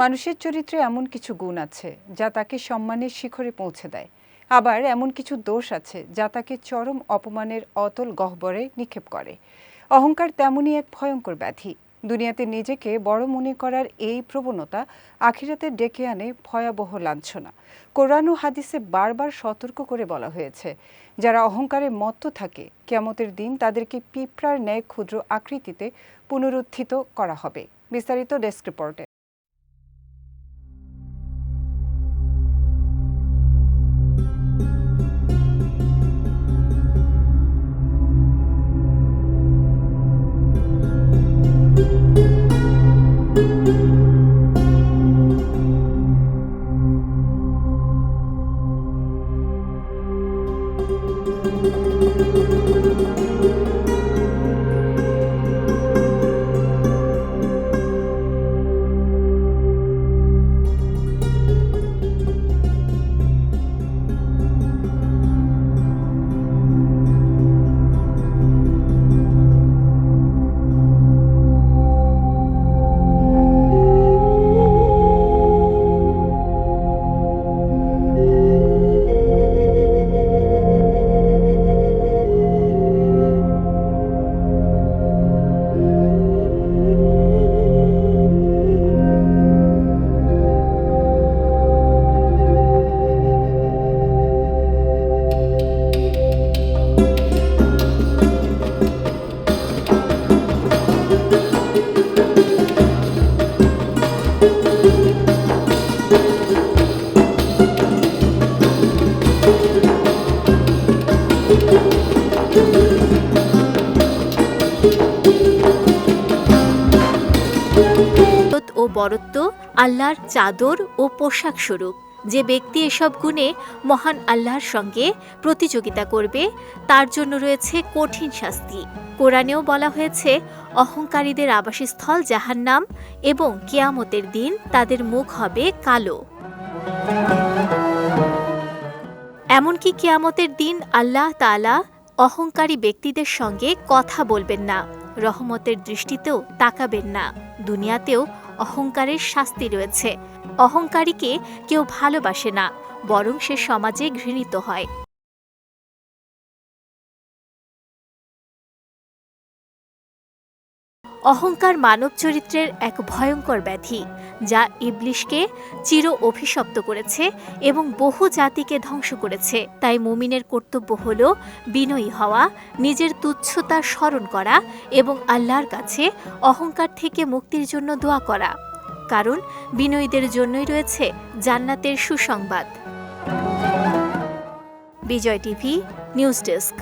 মানুষের চরিত্রে এমন কিছু গুণ আছে, যা তাকে সম্মানের শিখরে পৌঁছে দেয়। আবার এমন কিছু দোষ আছে, যা তাকে চরম অপমানের অতল গহ্বরে নিক্ষেপ করে। অহংকার তেমনই এক ভয়ঙ্কর ব্যাধি। দুনিয়াতে নিজেকে বড় মনে করার এই প্রবণতা আখিরাতে ডেকে আনে ভয়াবহ লাঞ্ছনা। কোরআন ও হাদিসে বারবার সতর্ক করে বলা হয়েছে, যারা অহংকারে মত্ত থাকে কেমতের দিন তাদেরকে পিঁপড়ার ন্যায় ক্ষুদ্র আকৃতিতে পুনরুত্থিত করা হবে। বিস্তারিত ডেস্ক রিপোর্টে। ও বরত্ব, আল্লাহর চাদর ও পোশাক স্বরূপ। যে ব্যক্তি এসব গুণে মহান আল্লাহর সঙ্গে প্রতিযোগিতা করবে, তার জন্য রয়েছে কঠিন শাস্তি। কোরআনেও বলা হয়েছে, অহংকারীদের আবাসস্থল জাহান্নাম এবং কেয়ামতের দিন তাদের মুখ হবে কালো। এমনকি কেয়ামতের দিন আল্লাহ তাআলা অহংকারী ব্যক্তিদের সঙ্গে কথা বলবেন না, রহমতের দৃষ্টিতেও তাকাবেন না। দুনিয়াতেও অহংকারের শাস্তি রয়েছে। অহংকারীকে কেউ ভালোবাসে না, বরং সে সমাজে ঘৃণিত হয়। অহংকার মানব চরিত্রের এক ভয়ঙ্কর ব্যাধি, যা ইবলিশকে চির অভিশপ্ত করেছে এবং বহু জাতিকে ধ্বংস করেছে। তাই মুমিনের কর্তব্য হল বিনয়ী হওয়া, নিজের তুচ্ছতা স্মরণ করা এবং আল্লাহর কাছে অহংকার থেকে মুক্তির জন্য দোয়া করা। কারণ বিনয়ীদের জন্যই রয়েছে জান্নাতের সুসংবাদ। Bijoy TV, news desk.